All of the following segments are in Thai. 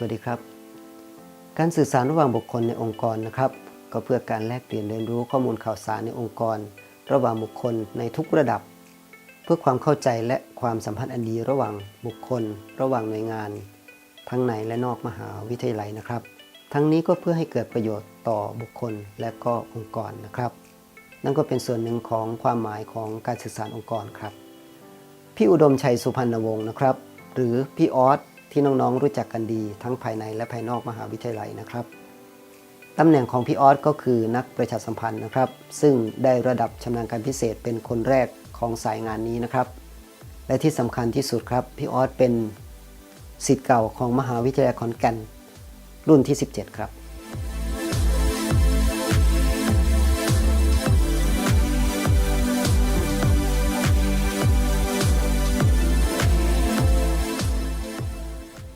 สวัสดีครับ การสื่อสารระหว่างบุคคลในองค์กรนะครับ ก็เพื่อการแลกเปลี่ยนเรียนรู้ข้อมูลข่าวสารในองค์กร ระหว่างบุคคลในทุกระดับ เพื่อความเข้าใจและความสัมพันธ์อันดีระหว่างบุคคล ระหว่างหน่วยงาน ทั้งในและนอกมหาวิทยาลัยนะครับ ทั้งนี้ก็เพื่อให้เกิดประโยชน์ต่อบุคคลและก็องค์กรนะครับ นั่นก็เป็นส่วนหนึ่งของความหมายของการสื่อสารองค์กรครับพี่อุดมชัยสุพรรณวงศ์นะครับ หรือพี่ออส ที่น้องๆรู้จักกันดี ทั้งภายในและภายนอกมหาวิทยาลัยนะครับตำแหน่งของพี่ออสก็คือนักประชาสัมพันธ์นะครับ ซึ่งได้ระดับชำนาญการพิเศษเป็นคนแรกของสายงานนี้นะครับ และที่สำคัญที่สุดครับพี่ออสเป็นสิทธิ์เก่าของมหาวิทยาลัยขอนแก่นรุ่นที่ 17 ครับ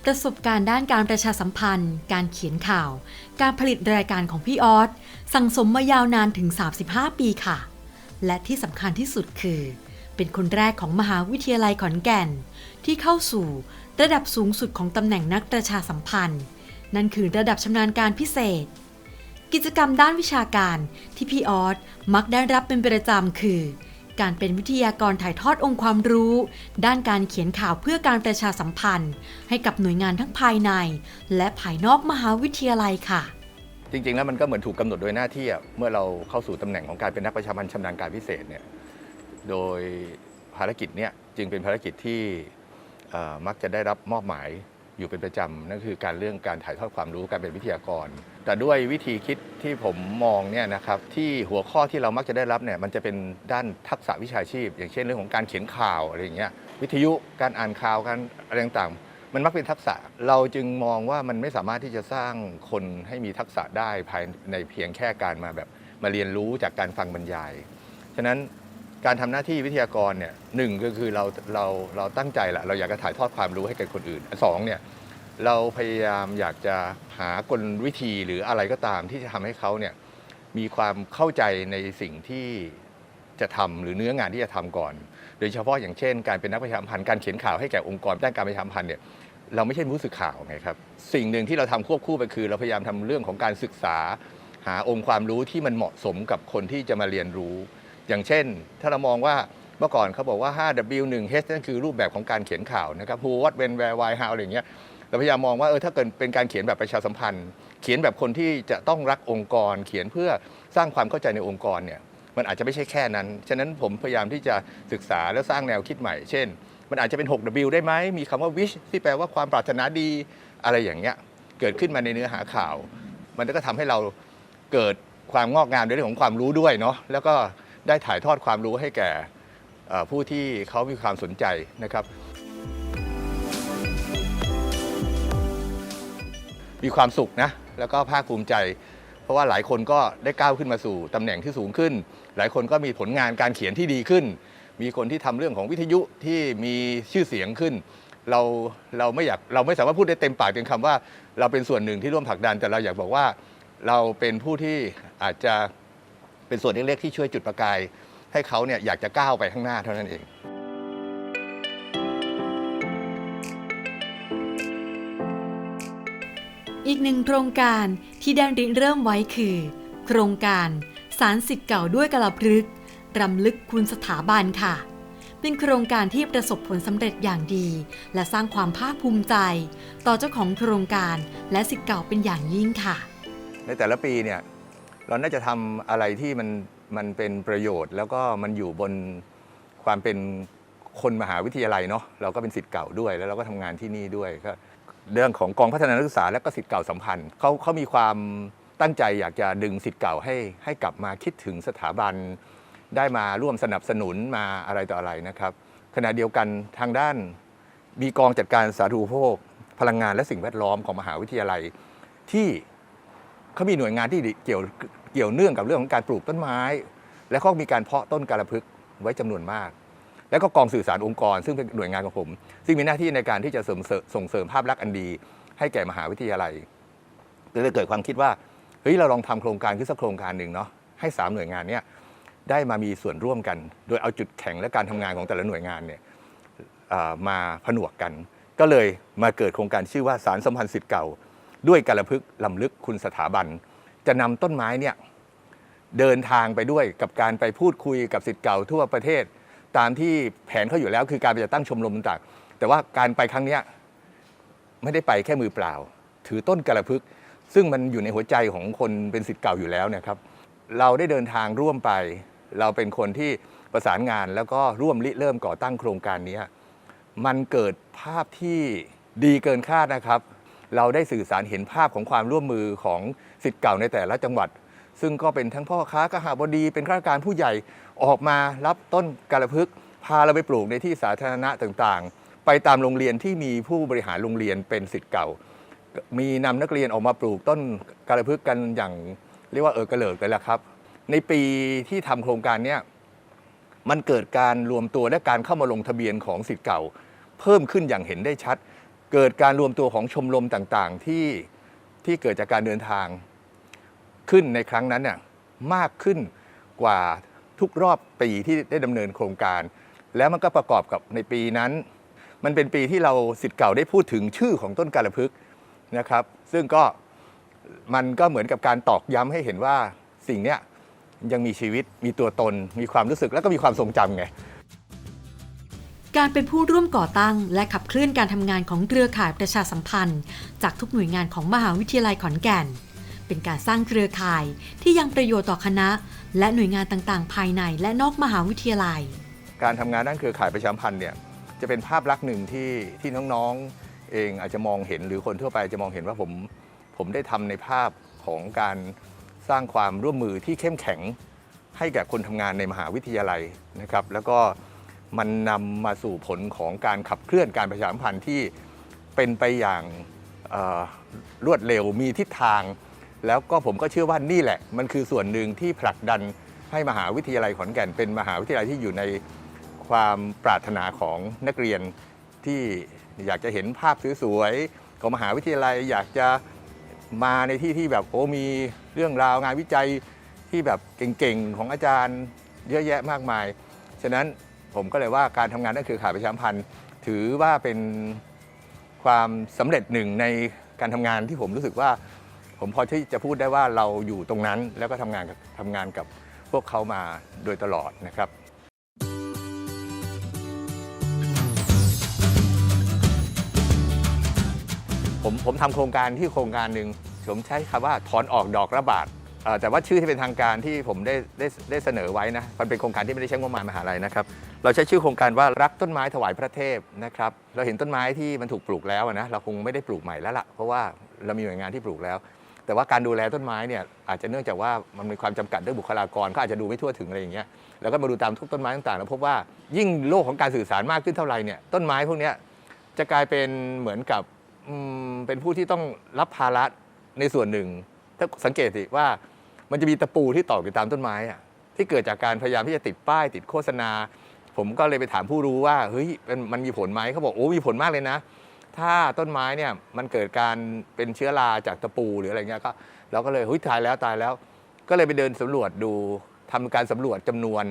ประสบการณ์ด้านการประชาสัมพันธ์ การเขียนข่าว การผลิตรายการของพี่ออสสั่งสมมายาวนานถึง 35 ปีค่ะ และที่สำคัญที่สุดคือ เป็นคนแรกของมหาวิทยาลัยขอนแก่น ที่เข้าสู่ระดับสูงสุดของตำแหน่งนักประชาสัมพันธ์ นั่นคือระดับชำนาญการพิเศษ กิจกรรมด้านวิชาการที่พี่ออสมักได้รับเป็นประจำคือ การเป็นวิทยากรถ่ายทอดองค์ความรู้ ด้านการเขียนข่าวเพื่อการประชาสัมพันธ์ ให้กับหน่วยงานทั้งภายใน และภายนอกมหาวิทยาลัยค่ะ จริง ๆ แล้วมันก็เหมือนถูกกำหนดโดยหน้าที่เมื่อเราเข้าสู่ตำแหน่งของการเป็นนักประชาพันธ์ชำนาญการพิเศษเนี่ยโดยภารกิจเนี่ยจึงเป็นภารกิจที่มักจะได้รับมอบหมายอยู่เป็นประจำนั่นคือการเรื่องการถ่ายทอดความรู้การเป็นวิทยากร แต่ด้วยวิธีคิดที่ผมมองเนี่ยนะครับที่หัวข้อที่เรามักจะได้รับเนี่ยมันจะเป็นด้านทักษะวิชาชีพ อย่างเช่นเรื่องของการเขียนข่าวอะไรอย่างเงี้ยวิทยุการอ่านข่าวการอะไรต่างๆ มันมักเป็นทักษะเราจึงมองว่ามันไม่สามารถที่จะสร้างคนให้มีทักษะได้ภายในเพียงแค่การมาแบบมาเรียนรู้จากการฟังบรรยาย ฉะนั้นการทำหน้าที่วิทยากรเนี่ยหนึ่งก็คือเราเราเราตั้งใจแหละเราอยากจะถ่ายทอดความรู้ให้แก่คนอื่นสองเนี่ย เราพยายามอยากจะหากลวิธีหรืออะไรก็ตามที่จะทำให้เขาเนี่ยมีความเข้าใจในสิ่งที่จะทำหรือเนื้องานที่จะทำก่อน โดยเฉพาะอย่างเช่น การเป็นนักประชาสัมพันธ์การเขียนข่าวให้แก่องค์กรด้านการประชาสัมพันธ์เนี่ยเราไม่ใช่ผู้สื่อข่าวไงครับสิ่งหนึ่งที่เราทำควบคู่ไปคือ เราพยายามทำเรื่องของการศึกษา หาองค์ความรู้ที่มันเหมาะสมกับคนที่จะมาเรียนรู้ อย่างเช่น ถ้าเรามองว่าเมื่อก่อนเขาบอกว่า 5W 1 H นั่นคือรูปแบบของการเขียนข่าวนะครับ Who What When Where Why How อะไรอย่างเงี้ย เราพยายามมองว่าเออถ้าเกิดเป็นการเขียนแบบประชาสัมพันธ์ เขียนแบบคนที่จะต้องรักองค์กร เขียนเพื่อสร้างความเข้าใจในองค์กรเนี่ยมันอาจจะไม่ใช่แค่นั้น ฉะนั้นผมพยายามที่จะศึกษาและสร้างแนวคิดใหม่ เช่น มันอาจจะเป็น 6W ได้ไหม มีคำว่า wish ที่แปลว่าความปรารถนาดีอะไรอย่างเงี้ย เกิดขึ้นมาในเนื้อหาข่าว มันก็ทำให้เราเกิดความงอกงามในเรื่องของความรู้ด้วยเนาะ แล้วก็ได้ถ่ายทอดความรู้ให้แก่ผู้ที่เขามีความสนใจนะครับ มีความสุขนะแล้วก็ภาคภูมิใจ เพราะว่าหลายคนก็ได้ก้าวขึ้นมาสู่ตำแหน่งที่สูงขึ้น หลายคนก็มีผลงานการเขียนที่ดีขึ้น มีคนที่ทำเรื่องของวิทยุที่มีชื่อเสียงขึ้น เราเราไม่อยากเราไม่สามารถพูดได้เต็มปากเต็มคำว่า เราเป็นส่วนหนึ่งที่ร่วมผลักดันแต่เราอยากบอกว่า เราเป็นผู้ที่อาจจะเป็นส่วนเล็กๆที่ช่วยจุดประกาย ให้เขาเนี่ยอยากจะก้าวไปข้างหน้าเท่านั้นเอง อีกหนึ่งโครงการที่ได้ริเริ่มไว้คือ โครงการสารสิทธิ์เก่าด้วยกลับรึกรำลึกคุณสถาบันค่ะ เป็นโครงการที่ประสบผลสำเร็จอย่างดี และสร้างความภาคภูมิใจ ต่อเจ้าของโครงการและสิทธิ์เก่าเป็นอย่างยิ่งค่ะ ในแต่ละปีเนี่ยเราน่าจะทำอะไรที่มันมันเป็นประโยชน์ แล้วก็มันอยู่บนความเป็นคนมหาวิทยาลัยเนาะเราก็เป็นสิทธิ์เก่าด้วย แล้วเราก็ทำงานที่นี่ด้วยก็ เรื่องของกองพัฒนานักศึกษาและก็สิทธิ์เก่าสัมพันธ์เขาเขามีความตั้งใจอยากจะดึงสิทธิ์เก่าให้ให้กลับมาคิดถึงสถาบัน ได้มาร่วมสนับสนุนมาอะไรต่ออะไรนะครับ ขณะเดียวกันทางด้านมีกองจัดการสาธารณูปโภค พลังงานและสิ่งแวดล้อมของมหาวิทยาลัย ที่เขามีหน่วยงานที่เกี่ยวเกี่ยวเนื่องกับเรื่องของการปลูกต้นไม้ และเขามีการเพาะต้นกาลพึกไว้จำนวนมาก แล้วก็กองสื่อสารองค์กร ซึ่งเป็นหน่วยงานของผม ซึ่งมีหน้าที่ในการที่จะเสริมเสริมส่งเสริมภาพลักษณ์อันดี ให้แก่มหาวิทยาลัยเลยเกิดความคิดว่าเฮ้ยเราลองทำโครงการขึ้นสักโครงการหนึ่งเนาะให้สามหน่วยงานเนี้ยได้มามีส่วนร่วมกัน โดยเอาจุดแข็งและการทำงานของแต่ละหน่วยงานเนี่ยมาผนวกกัน ก็เลยมาเกิดโครงการชื่อว่าสารสัมพันธ์สิทธิ์เก่า ด้วยกาลพึกษ์ลำลึกคุณสถาบัน จะนำต้นไม้เนี่ยเดินทางไปด้วยกับการไปพูดคุยกับสิทธิ์เก่าทั่วประเทศ ตามที่แผนเขาอยู่แล้ว คือการไปจัดตั้งชมรมต่างๆแต่ว่าการไปครั้งเนี้ยไม่ได้ไปแค่มือเปล่า ถือต้นกาลพึก ซึ่งมันอยู่ในหัวใจของคนเป็นสิทธิ์เก่าอยู่แล้วนะครับ เราได้เดินทางร่วมไป เราเป็นคนที่ประสานงานแล้วก็ร่วมริเริ่มก่อตั้งโครงการนี้มันเกิดภาพที่ดีเกินคาดนะครับ เราได้สื่อสารเห็นภาพของความร่วมมือของสิทธิ์เก่าในแต่ละจังหวัด ซึ่งก็เป็นทั้งพ่อค้ากหาบดี เป็นข้าราชการผู้ใหญ่ออกมารับต้นกาลพึกพาเราไปปลูกในที่สาธารณะต่างๆ ไปตามโรงเรียนที่มีผู้บริหารโรงเรียนเป็นสิทธิ์เก่า มีนำนักเรียนออกมาปลูกต้นกาลพึกกันอย่างเรียกว่าเออกระเลิกเลยละครับ ในปีที่ทำโครงการเนี้ยมันเกิดการรวมตัวและการเข้ามาลงทะเบียนของสิทธิ์เก่า เพิ่มขึ้นอย่างเห็นได้ชัด เกิดการรวมตัวของชมรมต่างๆ ที่ที่เกิดจากการเดินทาง ขึ้นในครั้งนั้นเนี่ยมากขึ้นกว่าทุกรอบปีที่ได้ดำเนินโครงการ แล้วมันก็ประกอบกับในปีนั้น มันเป็นปีที่เราสิทธิ์เก่าได้พูดถึงชื่อของต้นกาลพึกษ์นะครับ ซึ่งก็มันก็เหมือนกับการตอกย้ำให้เห็นว่าสิ่งเนี้ยยังมีชีวิตมีตัวตน มีความรู้สึกแล้วก็มีความทรงจำไงการเป็นผู้ร่วมก่อตั้ง และขับเคลื่อนการทำงานของเครือข่ายประชาสัมพันธ์ จากทุกหน่วยงานของมหาวิทยาลัยขอนแก่น เป็นการสร้างเครือข่ายที่ยังประโยชน์ต่อคณะ และหน่วยงานต่างๆ ภายในและนอกมหาวิทยาลัย การทำงานด้านเครือข่ายประชาสัมพันธ์เนี่ยจะเป็นภาพลักษณ์หนึ่งที่ที่น้องๆเองอาจจะมองเห็นหรือคนทั่วไปจะมองเห็นว่าผมผมได้ทำในภาพของการสร้างความร่วมมือที่เข้มแข็งให้แก่คนทำงานในมหาวิทยาลัยนะครับ แล้วก็มันนำมาสู่ผลของการขับเคลื่อนการประชาสัมพันธ์ที่เป็นไปอย่างรวดเร็วมีทิศทาง แล้วก็ผมก็เชื่อว่านี่แหละ มันคือส่วนหนึ่งที่ผลักดันให้มหาวิทยาลัยขอนแก่น เป็นมหาวิทยาลัยที่อยู่ในความปรารถนาของนักเรียนที่อยากจะเห็นภาพสวยๆของมหาวิทยาลัยอยากจะมาในที่ที่แบบโอ้มีเรื่องราวงานวิจัยที่แบบเก่งๆของอาจารย์เยอะแยะมากมาย ฉะนั้นผมก็เลยว่าการทำงานด้านเครือข่ายประชาสัมพันธ์ ถือว่าเป็นความสำเร็จหนึ่งในการทำงานที่ผมรู้สึกว่า ผมพอที่จะพูดได้ว่าเราอยู่ตรงนั้นแล้วก็ทำงานกับทำงานกับพวกเขามาโดยตลอดนะครับผมผมทำโครงการที่โครงการหนึ่งผมใช้คำว่าถอนออกดอกระบาดแต่ว่าชื่อที่เป็นทางการที่ผมได้ได้ได้เสนอไว้นะมันเป็นโครงการที่ไม่ได้ใช้งบประมาณมหาลัยนะครับ เราใช้ชื่อโครงการว่ารักต้นไม้ถวายพระเทพนะครับ เราเห็นต้นไม้ที่มันถูกปลูกแล้วนะเราคงไม่ได้ปลูกใหม่แล้วล่ะเพราะว่าเรามีหน่วยงานที่ปลูกแล้ว แต่ว่าการดูแลต้นไม้เนี่ยอาจจะเนื่องจากว่ามันมีความจำกัดด้วยบุคลากรก็อาจจะดูไม่ทั่วถึงอะไรอย่างเงี้ยแล้วก็มาดูตามทุกต้นไม้ต่างๆแล้วพบว่ายิ่งโลกของการสื่อสารมากขึ้นเท่าไหร่เนี่ยต้นไม้พวกนี้จะกลายเป็นเหมือนกับเป็นผู้ที่ต้องรับภาระในส่วนหนึ่ง ถ้าสังเกตสิว่ามันจะมีตะปูที่ตอกอยู่ตามต้นไม้อะที่เกิดจากการพยายามที่จะติดป้าย ติดโฆษณา ผมก็เลยไปถามผู้รู้ว่าเฮ้ยมันมันมีผลไหมเขาบอกโอ้มีผลมากเลยนะ ถ้าต้นไม้เนี่ยมันเกิดการเป็นเชื้อราจากตะปูหรืออะไรเงี้ยก็เราก็เลยเฮ้ยตายแล้วตายแล้ว ก็เลยไปเดินสำรวจดูทำการสำรวจจำนวน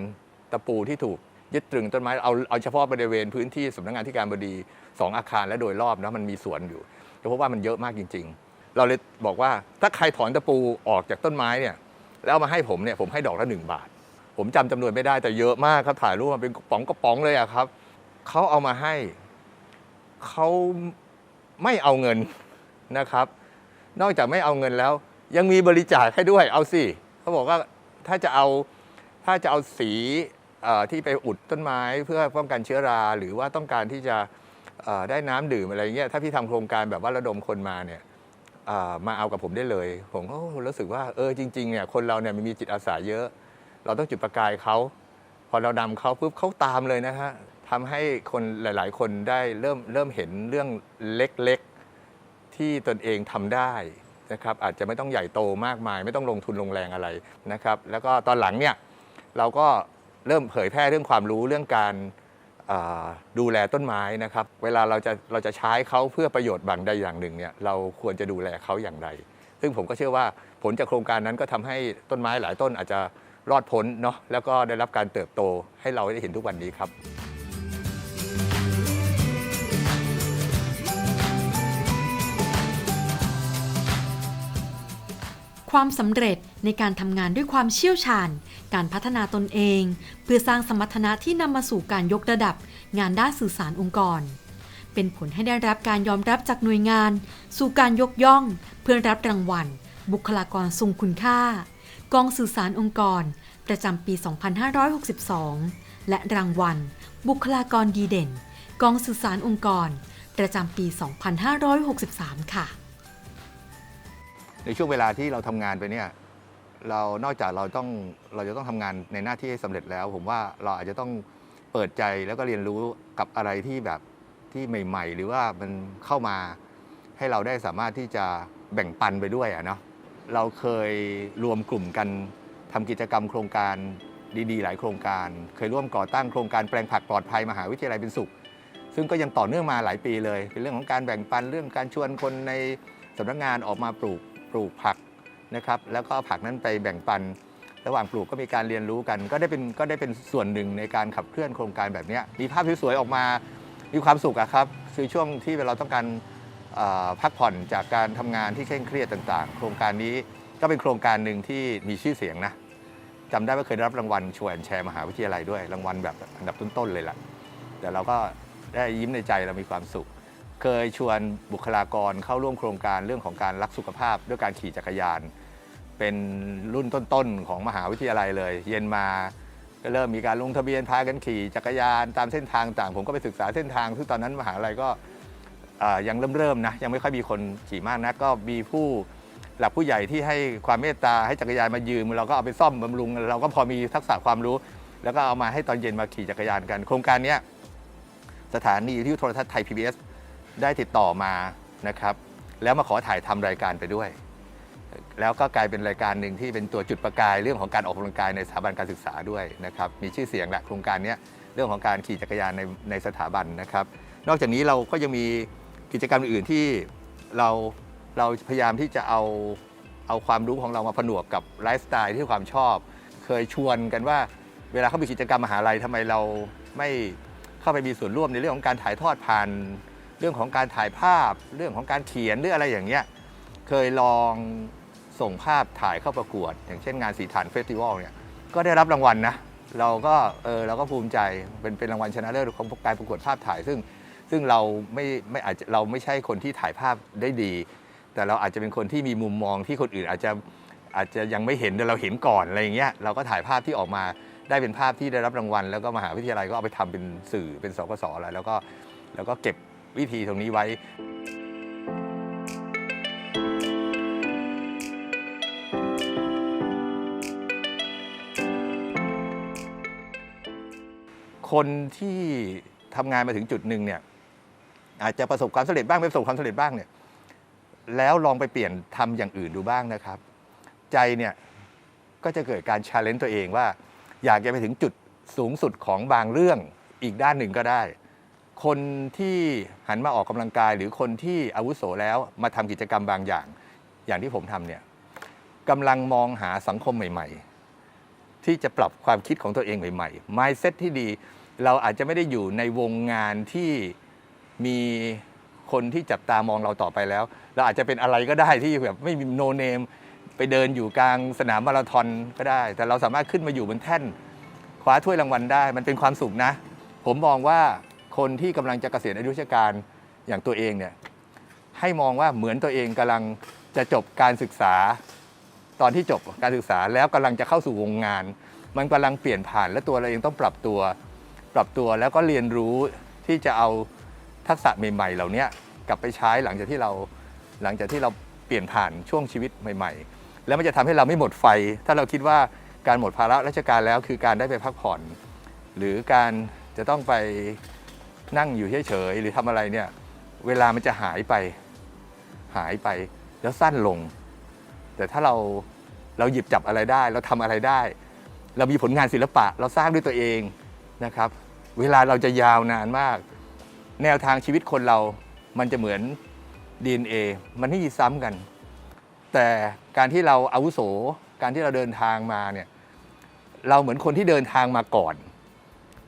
ตะปูที่ถูกยึดตรึงต้นไม้เอาเอาเฉพาะบริเวณพื้นที่สำนักงานที่การบดีสองอาคารและโดยรอบนะมันมีสวนอยู่จะพบว่ามันเยอะมากจริง ๆ เราเลยบอกว่าถ้าใครถอนตะปูออกจากต้นไม้เนี่ยแล้วมาให้ผมเนี่ยผมให้ดอกละหนึ่งบาท ผมจำจำนวนไม่ได้แต่เยอะมากครับถ่ายรูปมาเป็นกระป๋องกระป๋องเลยอะครับเขาเอามาให้ เขาไม่เอาเงินนะครับ นอกจากไม่เอาเงินแล้ว ยังมีบริจาคให้ด้วยเอาสิเขาบอกว่าถ้าจะเอาถ้าจะเอาสีที่ไปอุดต้นไม้เพื่อป้องกันเชื้อรา หรือว่าต้องการที่จะได้น้ำดื่มอะไรเงี้ยถ้าพี่ทำโครงการแบบว่าระดมคนมาเนี่ยมาเอากับผมได้เลย ผมก็รู้สึกว่าเออจริงๆเนี่ยคนเราเนี่ยมีจิตอาสาเยอะ เราต้องจุดประกายเขาพอเรานำเขาปุ๊บเขาตามเลยนะฮะ ทำให้คนหลาย ๆ คนได้เริ่มเริ่มเห็นเรื่องเล็ก ๆ ที่ตนเองทำได้นะครับอาจจะไม่ต้องใหญ่โตมากมาย ไม่ต้องลงทุนลงแรงอะไรนะครับ แล้วก็ตอนหลังเนี่ยเราก็เริ่มเผยแพร่เรื่องความรู้เรื่องการดูแลต้นไม้นะครับ เวลาเราจะเราจะใช้เขาเพื่อประโยชน์บางใดอย่างหนึ่งเนี่ยเราควรจะดูแลเขาอย่างไร ซึ่งผมก็เชื่อว่าผลจากโครงการนั้นก็ทำให้ต้นไม้หลายต้นอาจจะรอดพ้นเนาะแล้วก็ได้รับการเติบโตให้เราได้เห็นทุกวันนี้ครับ ความสำเร็จในการทำงานด้วยความเชี่ยวชาญ การพัฒนาตนเอง เพื่อสร้างสมรรถนะที่นำมาสู่การยกระดับ งานด้านสื่อสารองค์กร เป็นผลให้ได้รับการยอมรับจากหน่วยงาน สู่การยกย่อง เพื่อรับรางวัล บุคลากรทรงคุณค่า กองสื่อสารองค์กร ประจำปี 2562 และรางวัล บุคลากรดีเด่น กองสื่อสารองค์กร ประจำปี 2563 ค่ะ ในช่วงเวลาที่เราทำงานไปเนี่ยเรานอกจากเราต้องเราจะต้องทำงานในหน้าที่ให้สำเร็จแล้ว ผมว่าเราอาจจะต้องเปิดใจแล้วก็เรียนรู้กับอะไรที่แบบที่ใหม่ ๆ หรือว่ามันเข้ามาให้เราได้สามารถที่จะแบ่งปันไปด้วยอะเนาะเราเคยรวมกลุ่มกันทำกิจกรรมโครงการดีๆ หลายโครงการ เคยร่วมก่อตั้งโครงการแปลงผักปลอดภัยมหาวิทยาลัยเป็นสุข ซึ่งก็ยังต่อเนื่องมาหลายปีเลย เป็นเรื่องของการแบ่งปันเรื่องการชวนคนในสำนักงานออกมาปลูก ปลูกผักนะครับ แล้วก็ผักนั้นไปแบ่งปัน ระหว่างปลูกก็มีการเรียนรู้กัน ก็ได้เป็นก็ได้เป็นส่วนหนึ่งในการขับเคลื่อนโครงการแบบนี้มีภาพสวยๆออกมา มีความสุขอะครับคือช่วงที่เราต้องการพักผ่อนจากการทำงานที่เคร่งเครียดต่าง ๆ โครงการนี้ก็เป็นโครงการหนึ่งที่มีชื่อเสียงนะจำได้ว่าเคยได้รับรางวัลชวนแชร์มหาวิทยาลัยด้วย รางวัลแบบอันดับต้นๆเลยล่ะ แต่เราก็ได้ยิ้มในใจเรามีความสุข เคยชวนบุคลากรเข้าร่วมโครงการเรื่องของการรักสุขภาพด้วยการขี่จักรยาน เป็นรุ่นต้นๆของมหาวิทยาลัยเลย เย็นมาก็เริ่มมีการลงทะเบียนพากันขี่จักรยานตามเส้นทางต่างผมก็ไปศึกษาเส้นทางซึ่งตอนนั้นมหาลัยก็ยังเริ่มๆนะยังไม่ค่อยมีคนขี่มากนะก็มีผู้หลักผู้ใหญ่ที่ให้ความเมตตาให้จักรยานมายืม เราก็เอาไปซ่อมบำรุง เราก็พอมีทักษะความรู้ แล้วก็เอามาให้ตอนเย็นมาขี่จักรยานกัน โครงการนี้สถานีทยุโทรทัศน์ไทย PBS ได้ติดต่อมานะครับ แล้วมาขอถ่ายทำรายการไปด้วย แล้วก็กลายเป็นรายการหนึ่งที่เป็นตัวจุดประกายเรื่องของการออกกำลังกายในสถาบันการศึกษาด้วยนะครับ มีชื่อเสียงแหละโครงการนี้เรื่องของการขี่จักรยานในในสถาบันนะครับ นอกจากนี้เราก็ยังมีกิจกรรมอื่นที่เราเราพยายามที่จะเอาเอาความรู้ของเรามาผนวกกับไลฟ์สไตล์ที่ความชอบ เคยชวนกันว่าเวลาเขามีกิจกรรมมหาลัยทำไมเราไม่เข้าไปมีส่วนร่วมในเรื่องของการถ่ายทอดผ่าน เรื่องของการถ่ายภาพ เรื่องของการเขียนหรืออะไรอย่างเงี้ยเคยลองส่งภาพถ่ายเข้าประกวด อย่างเช่นงานสีฐานเฟสติวัลเนี่ยก็ได้รับรางวัลนะเราก็เออเราก็ภูมิใจเป็นเป็นรางวัลชนะเลิศของการประกวดภาพถ่าย ซึ่งซึ่งเราไม่ไม่อาจจะเราไม่ใช่คนที่ถ่ายภาพได้ดี แต่เราอาจจะเป็นคนที่มีมุมมองที่คนอื่นอาจจะอาจจะยังไม่เห็นแต่เราเห็นก่อนอะไรอย่างเงี้ยเราก็ถ่ายภาพที่ออกมาได้เป็นภาพที่ได้รับรางวัล แล้วก็มหาวิทยาลัยก็เอาไปทำเป็นสื่อเป็นสกสอะไรแล้วก็แล้วก็เก็บ วิธีตรงนี้ไว้ คนที่ทำงานมาถึงจุดหนึ่งเนี่ยอาจจะประสบความสำเร็จบ้างไม่ประสบความสำเร็จบ้างเนี่ยแล้วลองไปเปลี่ยนทำอย่างอื่นดูบ้างนะครับ ใจเนี่ยก็จะเกิดการชาเลนจ์ตัวเองว่า อยากจะไปถึงจุดสูงสุดของบางเรื่องอีกด้านหนึ่งก็ได้ คนที่หันมาออกกำลังกาย หรือคนที่อาวุโสแล้วมาทำกิจกรรมบางอย่าง อย่างที่ผมทำเนี่ยกำลังมองหาสังคมใหม่ ๆ ที่จะปรับความคิดของตัวเองใหม่ๆ mindset ที่ดี เราอาจจะไม่ได้อยู่ในวงงานที่มีคนที่จับตามองเราต่อไปแล้ว เราอาจจะเป็นอะไรก็ได้ที่แบบไม่มีโนเนมไปเดินอยู่กลางสนามมาราธอนก็ได้ แต่เราสามารถขึ้นมาอยู่บนแท่นคว้าถ้วยรางวัลได้ มันเป็นความสุขนะ ผมมองว่า คนที่กำลังจะเกษียณอายุราชการอย่างตัวเองเนี่ยให้มองว่าเหมือนตัวเองกำลังจะจบการศึกษา ตอนที่จบการศึกษาแล้วกำลังจะเข้าสู่วงงาน มันกำลังเปลี่ยนผ่านและตัวเราเองต้องปรับตัว ปรับตัวแล้วก็เรียนรู้ที่จะเอาทักษะใหม่ ๆ เหล่านี้กลับไปใช้หลังจากที่เราหลังจากที่เราเปลี่ยนผ่านช่วงชีวิตใหม่ ๆ แล้วมันจะทำให้เราไม่หมดไฟ ถ้าเราคิดว่าการหมดภาระราชการแล้วคือการได้ไปพักผ่อน หรือการจะต้องไป นั่งอยู่เฉยๆหรือทำอะไรเนี่ย เวลามันจะหายไป หายไปแล้วสั้นลง แต่ถ้าเราเราหยิบจับอะไรได้ เราทำอะไรได้ เรามีผลงานศิลปะ เราสร้างด้วยตัวเองนะครับ เวลาเราจะยาวนานมาก แนวทางชีวิตคนเรามันจะเหมือน DNA มันไม่มีซ้ำกัน แต่การที่เราอาวุโส การที่เราเดินทางมาเนี่ยเราเหมือนคนที่เดินทางมาก่อน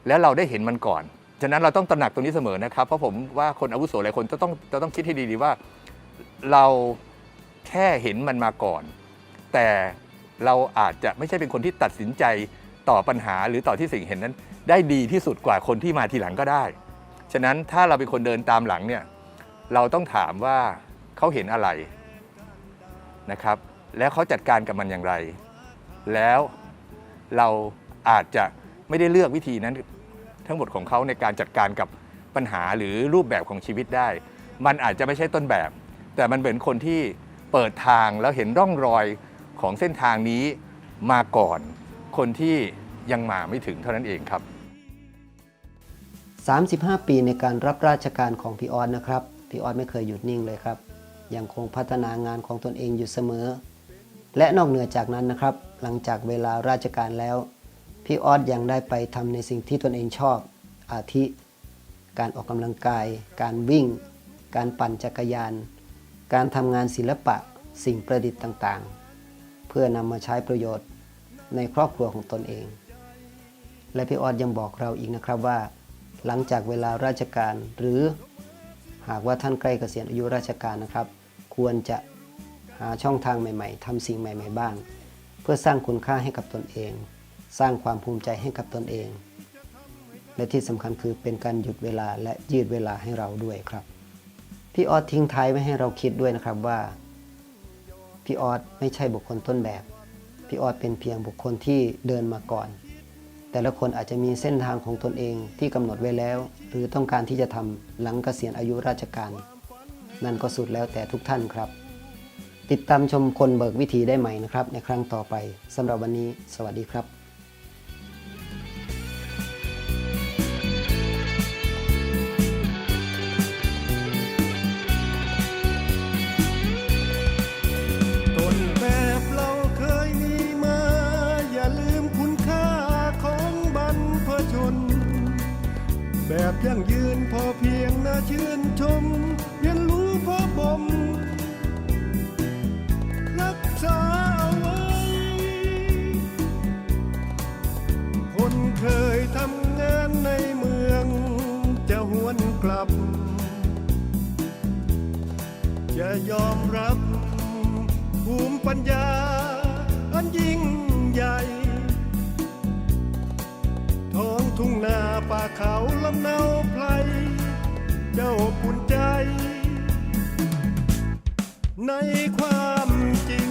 แล้วเราได้เห็นมันก่อน ฉะนั้นเราต้องตระหนักตรงนี้เสมอนะครับ เพราะผมว่าคนอาวุโสหลายคนจะต้องจะต้องคิดให้ดีๆว่า เราแค่เห็นมันมาก่อน แต่เราอาจจะไม่ใช่เป็นคนที่ตัดสินใจต่อปัญหาหรือต่อที่สิ่งเห็นนั้น ได้ดีที่สุดกว่าคนที่มาทีหลังก็ได้ ฉะนั้นถ้าเราเป็นคนเดินตามหลังเนี่ยเราต้องถามว่าเขาเห็นอะไรนะครับ แล้วเขาจัดการกับมันอย่างไร แล้วเราอาจจะไม่ได้เลือกวิธีนั้น ทั้งหมดของเขาในการจัดการกับปัญหาหรือรูปแบบของชีวิตได้ มันอาจจะไม่ใช่ต้นแบบ แต่มันเป็นคนที่เปิดทางแล้วเห็นร่องรอยของเส้นทางนี้มาก่อน คนที่ยังมาไม่ถึงเท่านั้นเองครับ 35 ปีในการรับราชการของพี่ออสนะครับ พี่ออสไม่เคยหยุดนิ่งเลยครับ ยังคงพัฒนางานของตนเองอยู่เสมอ และนอกเหนือจากนั้นนะครับ หลังจากเวลาราชการแล้ว พี่ออสยังได้ไปทำในสิ่งที่ตนเองชอบ อาทิ การออกกำลังกาย การวิ่ง การปั่นจักรยาน การทำงานศิลปะสิ่งประดิษฐ์ต่างๆ เพื่อนำมาใช้ประโยชน์ในครอบครัวของตนเอง และพี่ออดยังบอกเราอีกนะครับว่า หลังจากเวลาราชการหรือหากว่าท่านใกล้เกษียณอายุราชการนะครับ ควรจะหาช่องทางใหม่ ๆทำสิ่งใหม่ ๆ บ้าง เพื่อสร้างคุณค่าให้กับตนเอง สร้างความภูมิใจให้กับตนเอง และที่สำคัญคือเป็นการหยุดเวลาและยืดเวลาให้เราด้วยครับ พี่ออสทิ้งท้ายไว้ให้เราคิดด้วยนะครับว่า พี่ออสไม่ใช่บุคคลต้นแบบ พี่ออสเป็นเพียงบุคคลที่เดินมาก่อน แต่ละคนอาจจะมีเส้นทางของตนเองที่กำหนดไว้แล้ว หรือต้องการที่จะทำหลังเกษียณอายุราชการ นั่นก็สุดแล้วแต่ทุกท่านครับติดตามชมคนเบิกวิธีได้ใหม่นะครับในครั้งต่อไปสำหรับวันนี้ สวัสดีครับ ชื่นชม เรียนรู้พอบ่มรักษาเอาไว้ คนเคยทำงานในเมือง จะหวนกลับ จะยอมรับภูมิปัญญา อันยิ่งใหญ่ ท้องทุ่งนาป่าเขาลำเนา เจ้าปุ่นใจ ในความจริง